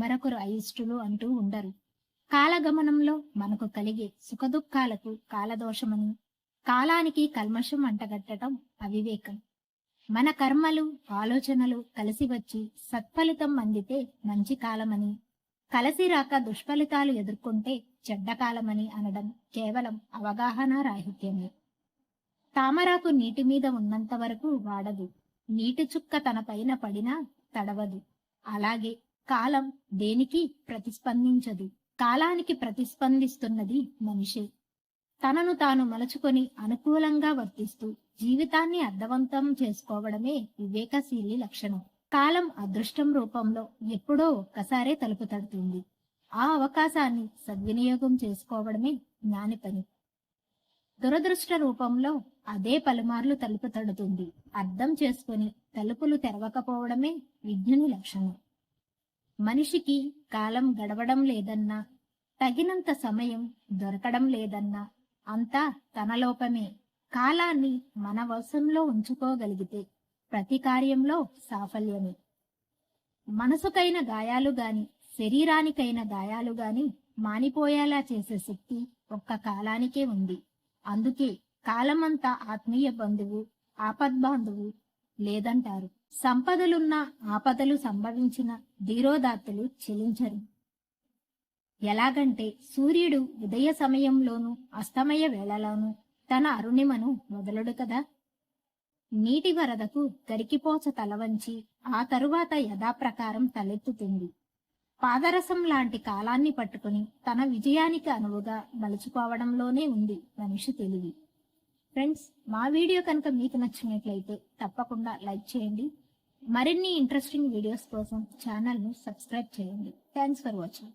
మరొకరు అయిష్టులు అంటూ ఉండరు. కాలగమనంలో మనకు కలిగే సుఖదుఖాలకు కాలదోషమని కాలానికి కల్మషం అంటగట్టడం అవివేకం. మన కర్మలు ఆలోచనలు కలిసి వచ్చి సత్ఫలితం అందితే మంచి కాలమని కలిసి రాక దుష్ఫలితాలు ఎదుర్కొంటే చెడ్డకాలమని అనడం కేవలం అవగాహన రాహిత్యమే. తామరాకు నీటి మీద ఉన్నంత వరకు వాడదు. నీటి చుక్క తన పైన పడినా తడవదు. అలాగే కాలం దేనికి ప్రతిస్పందించదు? కాలానికి ప్రతిస్పందిస్తున్నది మనిషే. తనను తాను మలుచుకొని అనుకూలంగా వర్తిస్తూ జీవితాన్ని అర్థవంతం చేసుకోవడమే వివేకశీలి లక్షణం. కాలం అదృష్టం రూపంలో ఎప్పుడో ఒక్కసారే తలుపు తడుతుంది. ఆ అవకాశాన్ని సద్వినియోగం చేసుకోవడమే జ్ఞాని పని. దురదృష్ట రూపంలో అదే పలుమార్లు తలుపు తడుతుంది. అర్థం చేసుకుని తలుపులు తెరవకపోవడమే విజ్ఞుని లక్షణం. మనిషికి కాలం గడవడం లేదన్నా తగినంత సమయం దొరకడం లేదన్నా అంతా తన లోపమే. కాలాన్ని మన వశంలో ఉంచుకోగలిగితే ప్రతి కార్యంలో సాఫల్యమే. మనసుకైన గాయాలు గాని శరీరానికైన గాయాలు గాని మానిపోయేలా చేసే శక్తి ఒక్క కాలానికే ఉంది. అందుకే కాలమంతా ఆత్మీయ బంధువు ఆపద్బాంధువు లేదంటారు. సంపదలున్న ఆపదలు సంభవించిన ధీరోదాత్తులు చెలించరు. ఎలాగంటే సూర్యుడు ఉదయ సమయంలోనూ అస్తమయ వేళలోనూ తన అరుణిమను మొదలడు కదా. నీటి వరదకు గరికిపోచ తలవంచి ఆ తరువాత యథాప్రకారం తలెత్తుతుంది. పాదరసం లాంటి కాలాన్ని పట్టుకుని తన విజయానికి అనువుగా మలుచుకోవడంలోనే ఉంది మనిషి తెలివి. ఫ్రెండ్స్ మా వీడియో కనుక మీకు నచ్చినట్లయితే తప్పకుండా లైక్ చేయండి. మరిన్ని ఇంట్రెస్టింగ్ వీడియోస్ కోసం ఛానల్ను సబ్స్క్రైబ్ చేయండి. Thanks for watching